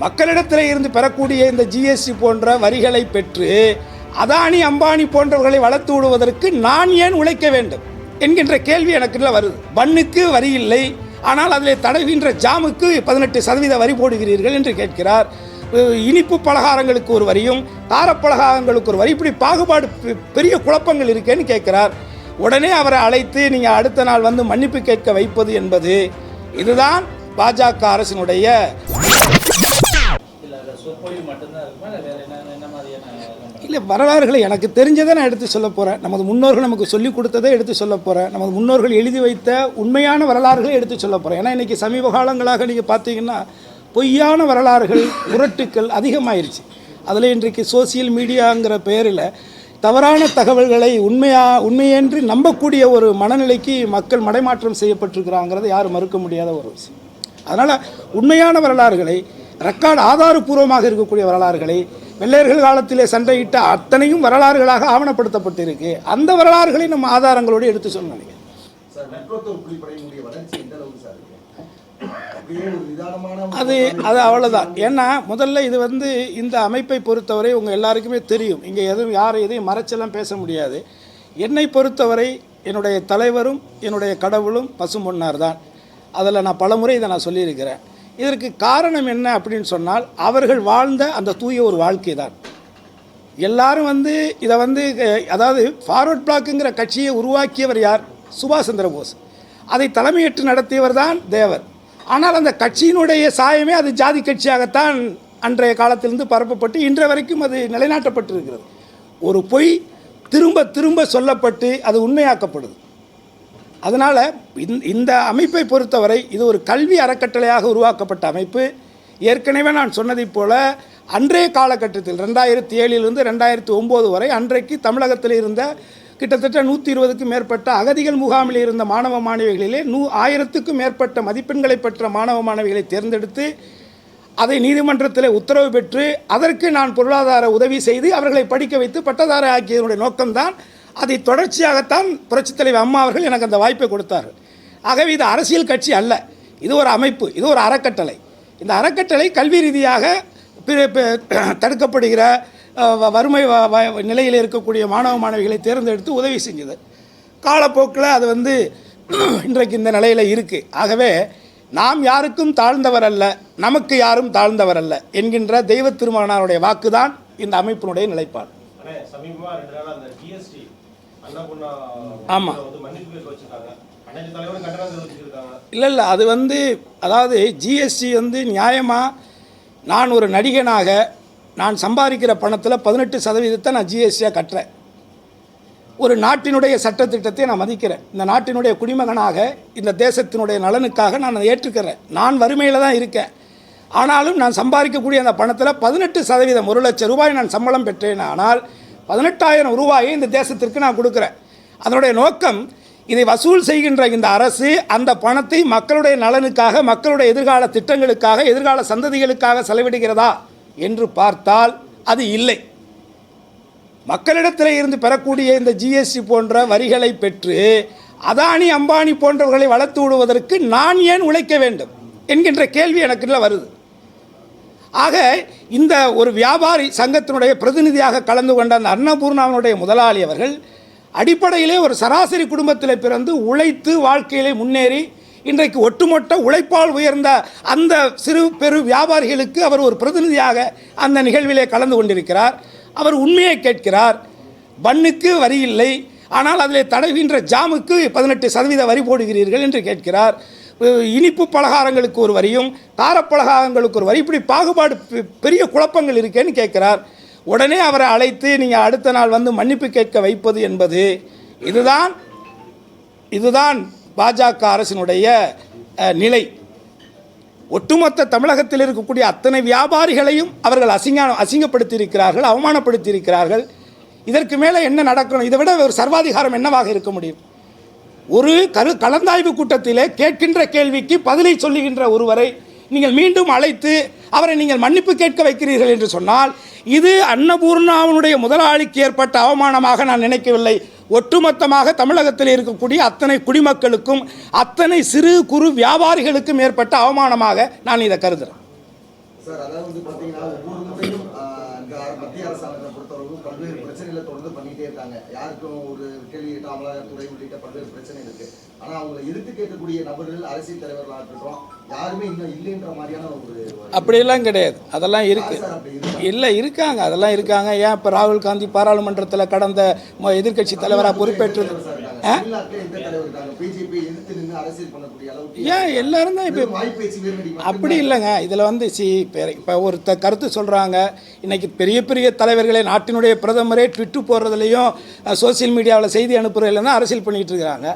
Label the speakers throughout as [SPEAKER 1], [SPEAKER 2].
[SPEAKER 1] மக்களிடத்தில் இருந்து பெறக்கூடிய இந்த ஜிஎஸ்டி போன்ற வரிகளை பெற்று அதானி அம்பானி போன்றவர்களை வளர்த்து விடுவதற்கு நான் ஏன் உழைக்க வேண்டும்? என்கின்ற கேள்வி எனக்கு வருது. பண்ணுக்கு வரி இல்லை. ஆனால் அதில் தடவுகின்ற ஜாமுக்கு பதினெட்டு சதவீத வரி போடுகிறீர்கள் என்று கேட்கிறார். இனிப்பு பலகாரங்களுக்கு ஒரு வரியும் காரப்பலகாரங்களுக்கு ஒரு வரி இப்படி பாகுபாடு பெ- பெரிய குழப்பங்கள் இருக்கேன்னு கேட்கிறார். உடனே அவரை அழைத்து நீங்கள் அடுத்த நாள் வந்து மன்னிப்பு கேட்க வைப்பது என்பது இதுதான் பாஜக அரசினுடைய
[SPEAKER 2] இல்லை
[SPEAKER 1] வரலாறுகளை எனக்கு தெரிஞ்சதை நான் எடுத்து சொல்ல போகிறேன் நமது முன்னோர்கள் நமக்கு சொல்லிக் கொடுத்ததை எடுத்து சொல்ல போகிறேன் நமது முன்னோர்கள் எழுதி வைத்த உண்மையான வரலாறுகளை எடுத்து சொல்ல போகிறேன் ஏன்னா இன்றைக்கி சமீப காலங்களாக நீங்கள் பார்த்தீங்கன்னா பொய்யான வரலாறுகள் புரட்டுக்கள் அதிகமாயிருச்சு. அதில் இன்றைக்கு சோசியல் மீடியாங்கிற பெயரில் தவறான தகவல்களை உண்மையா உண்மையென்று நம்பக்கூடிய ஒரு மனநிலைக்கு மக்கள் மடைமாற்றம் செய்யப்பட்டிருக்கிறாங்கிறத யாரும் மறுக்க முடியாத ஒரு விஷயம். அதனால் உண்மையான வரலாறுகளை ரெக்கார்டு ஆதாரபூர்வமாக இருக்கக்கூடிய வரலாறுகளை வெள்ளையர்கள் காலத்திலே சண்டையிட்ட அத்தனையும் வரலாறுகளாக ஆவணப்படுத்தப்பட்டிருக்கு. அந்த வரலாறுகளை நம்ம ஆதாரங்களோடு எடுத்து சொல்ல நினைக்கிறேன் அது அது அவ்வளோதான் ஏன்னா முதல்ல இது வந்து இந்த அமைப்பை பொறுத்தவரை உங்கள் எல்லாருக்குமே தெரியும். இங்கே எதுவும் யாரும் எதையும் மறைச்செல்லாம் பேச முடியாது. என்னை பொறுத்தவரை என்னுடைய தலைவரும் என்னுடைய கடவுளும் பசும்பொன்னார் தான் அதில் நான் பலமுறை இதை நான் சொல்லியிருக்கிறேன். இதற்கு காரணம் என்ன அப்படின்னு சொன்னால் அவர்கள் வாழ்ந்த அந்த தூய ஒரு வாழ்க்கை தான். எல்லாரும் வந்து இதை வந்து அதாவது ஃபார்வர்ட் பிளாக்குங்கிற கட்சியை உருவாக்கியவர் யார்? சுபாஷ் சந்திர போஸ் அதை தலைமையேற்று நடத்தியவர் தான் தேவர். ஆனால் அந்த கட்சியினுடைய சாயமே அது ஜாதி கட்சியாகத்தான் அன்றைய காலத்திலிருந்து பரப்பப்பட்டு இன்றைய வரைக்கும் அது நிலைநாட்டப்பட்டிருக்கிறது. ஒரு பொய் திரும்ப திரும்ப சொல்லப்பட்டு அது உண்மையாக்கப்படுது. அதனால் இந்த அமைப்பை பொறுத்தவரை இது ஒரு கல்வி அறக்கட்டளையாக உருவாக்கப்பட்ட அமைப்பு. ஏற்கனவே நான் சொன்னதைப் போல அன்றைய காலகட்டத்தில் ரெண்டாயிரத்தி ஏழிலிருந்து ரெண்டாயிரத்தி ஒம்பது வரை அன்றைக்கு தமிழகத்தில் இருந்த கிட்டத்தட்ட நூற்றி இருபதுக்கும் மேற்பட்ட அகதிகள் முகாமில் இருந்த மாணவ மாணவிகளிலே நூ ஆயிரத்துக்கும் மேற்பட்ட மதிப்பெண்களை பெற்ற மாணவ மாணவிகளை தேர்ந்தெடுத்து அதை நீதிமன்றத்தில் உத்தரவு பெற்று அதற்கு நான் பொருளாதார உதவி செய்து அவர்களை படிக்க வைத்து பட்டதார ஆக்கியதனுடைய நோக்கம்தான் அதை தொடர்ச்சியாகத்தான் புரட்சித் தலைவர் அம்மா அவர்கள் எனக்கு அந்த வாய்ப்பை கொடுத்தார் ஆகவே இது அரசியல் கட்சி அல்ல. இது ஒரு அமைப்பு இது ஒரு அறக்கட்டளை. இந்த அறக்கட்டளை கல்வி ரீதியாக பிற- தடுக்கப்படுகிற வ- வறுமை வ- வ- நிலையில் இருக்கக்கூடிய மாணவ மாணவிகளை தேர்ந்தெடுத்து உதவி செஞ்சது. காலப்போக்கில் அது வந்து இன்றைக்கு இந்த நிலையில் இருக்குது ஆகவே நாம் யாருக்கும் தாழ்ந்தவர் அல்ல நமக்கு யாரும் தாழ்ந்தவர் அல்ல என்கின்ற தெய்வ திருமகனாருடைய வாக்குதான் இந்த அமைப்பினுடைய நிலைப்பாடு.
[SPEAKER 3] சமீபமாக ரெண்டு நாளா அந்த ஜிஎஸ்டி அன்னபூர்ணா
[SPEAKER 1] ஆமா.
[SPEAKER 3] வந்து மன்னிப்பு கேட்க வச்சிருக்காங்க. அனைத்து தலைவரும் கண்டனம் தெரிவிச்சிருக்காங்க.
[SPEAKER 1] இல்லை இல்லை அது வந்து அதாவது ஜிஎஸ்டி வந்து நியாயமாக நான் ஒரு நடிகனாக நான் சம்பாதிக்கிற பணத்தில் பதினெட்டு சதவீதத்தை நான் ஜிஎஸ்டியாக கட்டுறேன் ஒரு நாட்டினுடைய சட்டத்திட்டத்தை நான் மதிக்கிறேன் இந்த நாட்டினுடைய குடிமகனாக இந்த தேசத்தினுடைய நலனுக்காக நான் அதை ஏற்றுக்கிறேன் நான் வறுமையில் தான் இருக்கேன் ஆனாலும் நான் சம்பாதிக்கக்கூடிய அந்த பணத்தில் பதினெட்டு சதவீதம் ஒரு லட்சம் ரூபாய் நான் சம்பளம் பெற்றேன் ஆனால் பதினெட்டாயிரம் ரூபாயை இந்த தேசத்திற்கு நான் கொடுக்குறேன். அதனுடைய நோக்கம் இதை வசூல் செய்கின்ற இந்த அரசு அந்த பணத்தை மக்களுடைய நலனுக்காக மக்களுடைய எதிர்கால திட்டங்களுக்காக எதிர்கால சந்ததிகளுக்காக செலவிடுகிறதா என்று பார்த்தால் அது இல்லை. மக்களிடத்தில் இருந்து பெறக்கூடிய இந்த ஜிஎஸ்டி போன்ற வரிகளை பெற்று அதானி அம்பானி போன்றவர்களை வளர்த்து விடுவதற்கு நான் ஏன் உழைக்க வேண்டும்? என்கின்ற கேள்வி எனக்குள்ள வருது. ஆக இந்த ஒரு வியாபாரி சங்கத்தினுடைய பிரதிநிதியாக கலந்து கொண்ட அந்த அன்னபூர்ணாவினுடைய முதலாளி அவர்கள் அடிப்படையிலே ஒரு சராசரி குடும்பத்தில் பிறந்து உழைத்து வாழ்க்கையிலே முன்னேறி இன்றைக்கு ஒட்டுமொத்த உழைப்பால் உயர்ந்த அந்த சிறு பெரு வியாபாரிகளுக்கு அவர் ஒரு பிரதிநிதியாக அந்த நிகழ்விலே கலந்து கொண்டிருக்கிறார். அவர் உண்மையை கேட்கிறார் பண்ணுக்கு வரி இல்லை ஆனால் அதில் தடவுகின்ற ஜாமுக்கு பதினெட்டு சதவீத வரி போடுகிறீர்கள் என்று கேட்கிறார். இனிப்பு பலகாரங்களுக்கு ஒரு வரியும் காரப்பலகாரங்களுக்கு ஒரு வரி. இப்படி பாகுபாடு பெ- பெரிய குழப்பங்கள் இருக்கேன்னு கேட்கிறார். உடனே அவரை அழைத்து நீங்கள் அடுத்த நாள் வந்து மன்னிப்பு கேட்க வைப்பது என்பது இதுதான் இதுதான் பாஜக அரசினுடைய நிலை. ஒட்டுமொத்த தமிழகத்தில் இருக்கக்கூடிய அத்தனை வியாபாரிகளையும் அவர்கள் அசிங்க அசிங்கப்படுத்தி இருக்கிறார்கள் அவமானப்படுத்தி இருக்கிறார்கள் இதற்கு மேலே என்ன நடக்கணும்? இதை விட ஒரு சர்வாதிகாரம் என்னவாக இருக்க முடியும்? ஒரு கரு கலந்தாய்வு கூட்டத்திலே கேட்கின்ற கேள்விக்கு பதிலை சொல்லுகின்ற ஒருவரை நீங்கள் மீண்டும் அழைத்து அவரை நீங்கள் மன்னிப்பு கேட்க வைக்கிறீர்கள் என்று சொன்னால் இது அன்னபூர்ணாவினுடைய முதலாளிக்கு ஏற்பட்ட அவமானமாக நான் நினைக்கவில்லை. ஒட்டுமொத்தமாக தமிழகத்தில் இருக்கக்கூடிய அத்தனை குடிமக்களுக்கும் அத்தனை சிறு குறு வியாபாரிகளுக்கும் ஏற்பட்ட அவமானமாக நான் இதை கருதுகிறேன்
[SPEAKER 4] சார் அதாவது வந்து பாத்தீங்கன்னா ஒவ்வொரு முறையும் மத்திய அரசாங்கத்தை பொறுத்தவரைக்கும் பல்வேறு பிரச்சனைகளை தொடர்ந்து பண்ணிட்டே இருக்காங்க. யாருக்கும் ஒரு கேள்வி அமலாக்கத்துறை உள்ளிட்ட பல்வேறு பிரச்சனை இருக்கு. ஆனா அவங்களை எதிர்த்து கேட்கக்கூடிய நபர்கள் அரசியல் தலைவர்களாக இருக்கட்டும் யாருமே இன்னும் இல்லைன்ற மாதிரியான ஒரு
[SPEAKER 1] அப்படியெல்லாம் கிடையாது. அதெல்லாம்
[SPEAKER 4] இருக்கு.
[SPEAKER 1] இல்லை இருக்காங்க. அதெல்லாம் இருக்காங்க. ஏன் இப்போ ராகுல் காந்தி பாராளுமன்றத்தில் கடந்த எதிர்க்கட்சி தலைவராக பொறுப்பேற்றது? ஏன் எல்லாரும் தான் இப்போ அப்படி இல்லைங்க. இதில் வந்து சி இப்போ ஒரு கருத்து சொல்கிறாங்க இன்னைக்கு பெரிய பெரிய தலைவர்களே நாட்டினுடைய பிரதமரே ட்விட்டு போடுறதுலையும் சோஷியல் மீடியாவில் செய்தி அனுப்புறதுல தான் அரசியல் பண்ணிகிட்டு இருக்கிறாங்க.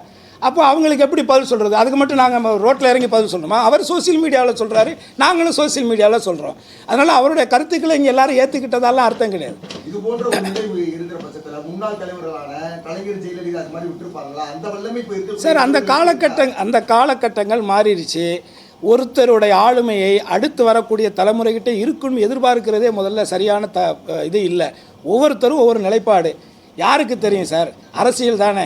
[SPEAKER 1] அப்போ அவங்களுக்கு எப்படி பதில் சொல்கிறது அதுக்கு மட்டும் நாங்கள் ரோட்டில் இறங்கி பதில் சொல்லணுமா? அவர் சோஷியல் மீடியாவில் சொல்கிறாரு நாங்களும் சோஷியல் மீடியாவில் சொல்கிறோம் அதனால் அவருடைய கருத்துக்களை இங்கே எல்லாரும் ஏற்றுக்கிட்டதாலாம் அர்த்தம் கிடையாது.
[SPEAKER 4] இது போன்ற ஒரு நிலைவு இருக்கிற பட்சத்துல முன்னாள் தலைவர்களான கலைஞர் ஜெயலலிதா அது மாதிரி விட்டுருப்பாங்களா? அந்த வல்லமை இப்ப இருக்கு
[SPEAKER 1] சார் அந்த காலகட்டம் அந்த காலகட்டங்கள் மாறிடுச்சு. ஒருத்தருடைய ஆளுமையை அடுத்து வரக்கூடிய தலைமுறைகிட்ட இருக்குன்னு எதிர்பார்க்கிறதே முதல்ல சரியான த இது இல்லை. ஒவ்வொருத்தரும் ஒவ்வொரு நிலைப்பாடு. யாருக்கு தெரியும் சார்? அரசியல் தானே.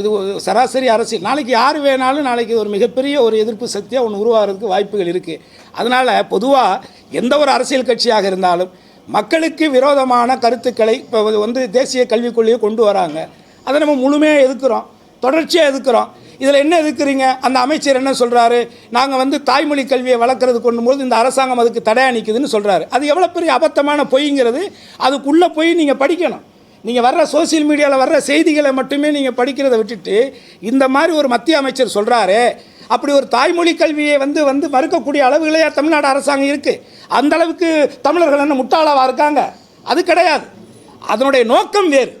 [SPEAKER 1] இது சராசரி அரசியல். நாளைக்கு யார் வேணாலும் நாளைக்கு ஒரு மிகப்பெரிய ஒரு எதிர்ப்பு சக்தியாக ஒன்று உருவாகிறதுக்கு வாய்ப்புகள் இருக்குது அதனால் பொதுவாக எந்த ஒரு அரசியல் கட்சியாக இருந்தாலும் மக்களுக்கு விரோதமான கருத்துக்களை இப்போ வந்து தேசிய கல்விக் கொள்கையை கொண்டு வராங்க. அதை நம்ம முழுமையாக எதுக்குறோம் தொடர்ச்சியாக எதுக்குறோம் இதில் என்ன எதுக்குறீங்க அந்த அமைச்சர் என்ன சொல்கிறாரு நாங்கள் வந்து தாய்மொழி கல்வியை வளர்க்குறது கொண்டும்போது இந்த அரசாங்கம் அதுக்கு தடை நிற்குதுன்னு சொல்கிறாரு அது எவ்வளோ பெரிய அபத்தமான பொய்ங்கிறது. அதுக்குள்ளே போய் நீங்கள் படிக்கணும். நீங்கள் வர்ற சோஷியல் மீடியாவில் வர்ற செய்திகளை மட்டுமே நீங்கள் படிக்கிறதை விட்டுட்டு இந்த மாதிரி ஒரு மத்திய அமைச்சர் சொல்கிறாரு அப்படி ஒரு தாய்மொழி கல்வியை வந்து வந்து மறுக்கக்கூடிய அளவுகளே தமிழ்நாடு அரசாங்கம் இருக்குது அந்த அளவுக்கு தமிழர்கள் என்ன முட்டாளாவாக இருக்காங்க? அது கிடையாது. அதனுடைய நோக்கம் வேறு.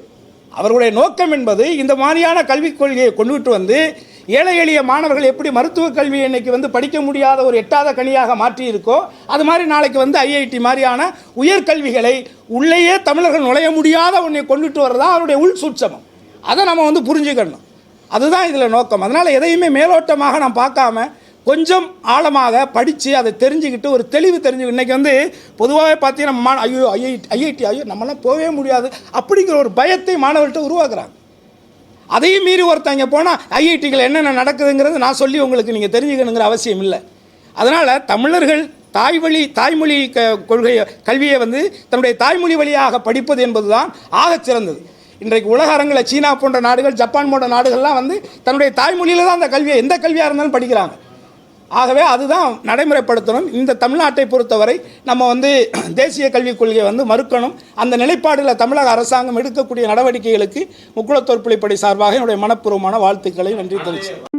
[SPEAKER 1] அவர்களுடைய நோக்கம் என்பது இந்த மாதிரியான கல்விக் கொள்கையை கொண்டுகிட்டு வந்து ஏழை எளிய மாணவர்கள் எப்படி மருத்துவ கல்வியை இன்னைக்கு வந்து படிக்க முடியாத ஒரு எட்டாத கனியாக மாற்றி இருக்கோ அது மாதிரி நாளைக்கு வந்து ஐஐடி மாதிரியான உயர்கல்விகளை உள்ளேயே தமிழர்கள் நுழைய முடியாத ஒன்றை கொண்டுட்டு வர்றதா அவருடைய உள் சூட்சமம். அதை நம்ம வந்து புரிஞ்சுக்கணும். அதுதான் இதில் நோக்கம். அதனால் எதையுமே மேலோட்டமாக நான் பார்க்காம கொஞ்சம் ஆழமாக படித்து அதை தெரிஞ்சுக்கிட்டு ஒரு தெளிவு தெரிஞ்சு இன்னைக்கு வந்து பொதுவாகவே பார்த்தீங்கன்னா மா ஐயோ ஐஐடி ஐஐடி ஐயோ நம்மளாம் போகவே முடியாது அப்படிங்கிற ஒரு பயத்தை மாணவர்கள்ட்ட உருவாக்குறாங்க. அதையும் மீறி ஒருத்தங்க போனால் ஐஐடிகள் என்னென்ன நடக்குதுங்கிறது நான் சொல்லி உங்களுக்கு நீங்கள் தெரிஞ்சுக்கணுங்கிற அவசியம் இல்லை. அதனால் தமிழர்கள் தாய்வழி தாய்மொழி க கொள்கை கல்வியை வந்து தன்னுடைய தாய்மொழி வழியாக படிப்பது என்பதுதான் ஆகச் சிறந்தது. இன்றைக்கு உலக அரங்கில் சீனா போன்ற நாடுகள் ஜப்பான் போன்ற நாடுகள்லாம் வந்து தன்னுடைய தாய்மொழியில் தான் அந்த கல்வியை எந்த கல்வியாக இருந்தாலும் படிக்கிறாங்க. ஆகவே அதுதான் நடைமுறைப்படுத்தணும். இந்த தமிழ்நாட்டை பொறுத்தவரை நம்ம வந்து தேசிய கல்விக் கொள்கையை வந்து மறுக்கணும். அந்த நிலைப்பாடில் தமிழக அரசாங்கம் எடுக்கக்கூடிய நடவடிக்கைகளுக்கு முக்குளத்தோர் பிள்ளைப்படை சார்பாக என்னுடைய மனப்பூர்வமான வாழ்த்துக்களை நன்றி தெரிவிச்சு